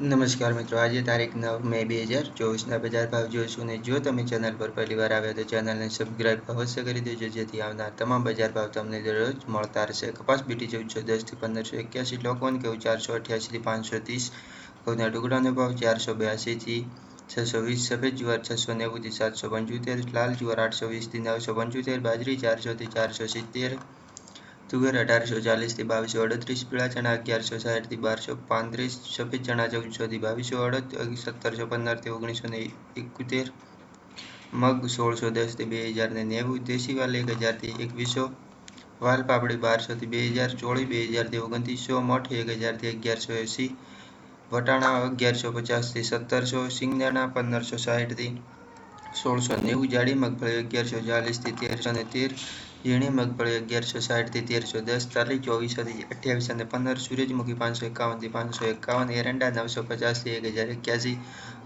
નમસ્કાર મિત્રો, આજે તારીખ નવ મે બે હજાર ચોવીસના બજાર ભાવ જોઈશું અને જો તમે ચેનલ પર પહેલી વાર આવ્યા તો ચેનલને સબસ્ક્રાઇબ અવશ્ય કરી દેજો, જેથી આવનાર તમામ બજાર ભાવ તમને દરરોજ મળતા રહેશે. કપાસ, બીટી ચૌદસો દસથી પંદરસો એક્યાસી લોકોન કેવું ચારસો અઠ્યાસીથી પાંચસો ત્રીસ, ઘઉંના ટુકડાનો ભાવ ચારસો બ્યાસીથી છસો વીસ, સફેદ જુવાર છસો નેવુંથી સાતસો પંચોતેર, લાલ જુવાર આઠસો વીસથી નવસો પંચોતેર, બાજરી ચારસોથી ચારસો સિત્તેર તુવેર અઢારસો ચાલીસથી બાવીસો અડત્રીસ પીળા ચણા અગિયારસો સાઠથી બારસો પાંત્રીસ સફેદ ચણા ચૌદસોથી બાવીસો અડત સત્તરસો પંદરથી ઓગણીસો ને એકોતેર, મગ સોળસો દસથી બે હજાર ને નેવું દેશી વાલ એક હજારથી એકવીસો વાલ પાપડી બારસોથી બે હજાર ચોળી બે હજારથી ઓગણત્રીસો, મઠ એક હજારથી અગિયારસો એંસી વટાણા અગિયારસો પચાસથી સત્તરસો સિંગદાણા પંદરસો સાઠથી સોળસો નેવું જાડી મગફળી અગિયારસો ચાલીસથી તેરસો ને તેર, ઝીણી મગફળી અગિયારસો સાઠથી તેરસો દસ તાલી ચોવીસોથી અઠ્યાવીસો અને પંદર, સૂરજમુખી પાંચસો એકાવનથી પાંચસો એકાવન, એરંડા નવસો પચાસથી એક હજાર એક્યાસી,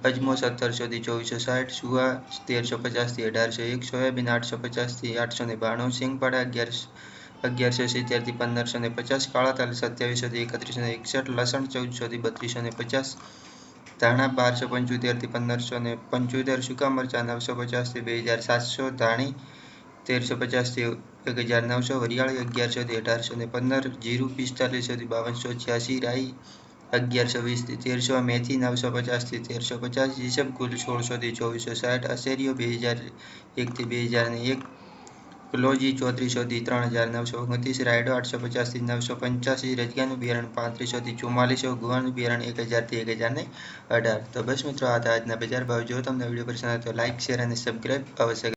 અજમો સત્તરસોથી ચોવીસો સાઠ, સુવા તેરસો પચાસથી અઢારસો એક, સોયાબીન આઠસો પચાસથી આઠસો ને બાણું, સિંગપાડા અગિયારસો અગિયારસો સિત્તેરથી પંદરસો ને પચાસ કાળા તાલ સત્યાવીસોથી એકત્રીસો ને એકસઠ, લસણ ચૌદસોથી બત્રીસો ને પચાસ ધાણા બારસો પંચોતેરથી પંદરસો ને પંચોતેર સૂકા મરચાં નવસો પચાસથી બે હજાર સાતસો, ધાણી તેરસો પચાસથી એક હજાર નવસો, વરિયાળી અગિયારસોથી અઢારસો ને પંદર, જીરું પિસ્તાલીસોથી બાવનસો છ્યાસી, રાઈ અગિયારસો વીસથી તેરસો, મેથી નવસો પચાસથી તેરસો પચાસ ઈસબ કુલ સોળસોથી ચોવીસો સાઠ, અસેરીઓ બે હજાર એકથી બે હજાર ને એક ક્લોજી ચોત્રીસોથી ત્રણ હજાર નવસો ઓગણત્રીસ, રાયડો આઠસો પચાસથી નવસો પંચ્યાસી, રજગાનું બિયારણ પાંત્રીસોથી ચુમ્માલીસો, ગુવાનું બિયારણ એક હજારથી એક હજાર ને અઢાર. તો બસ મિત્રો, આ આજના બજાર ભાવ. જો તમને વીડિયો પસંદ આવે તો લાઇક શેર અને સબસ્ક્રાઈબ અવશ્ય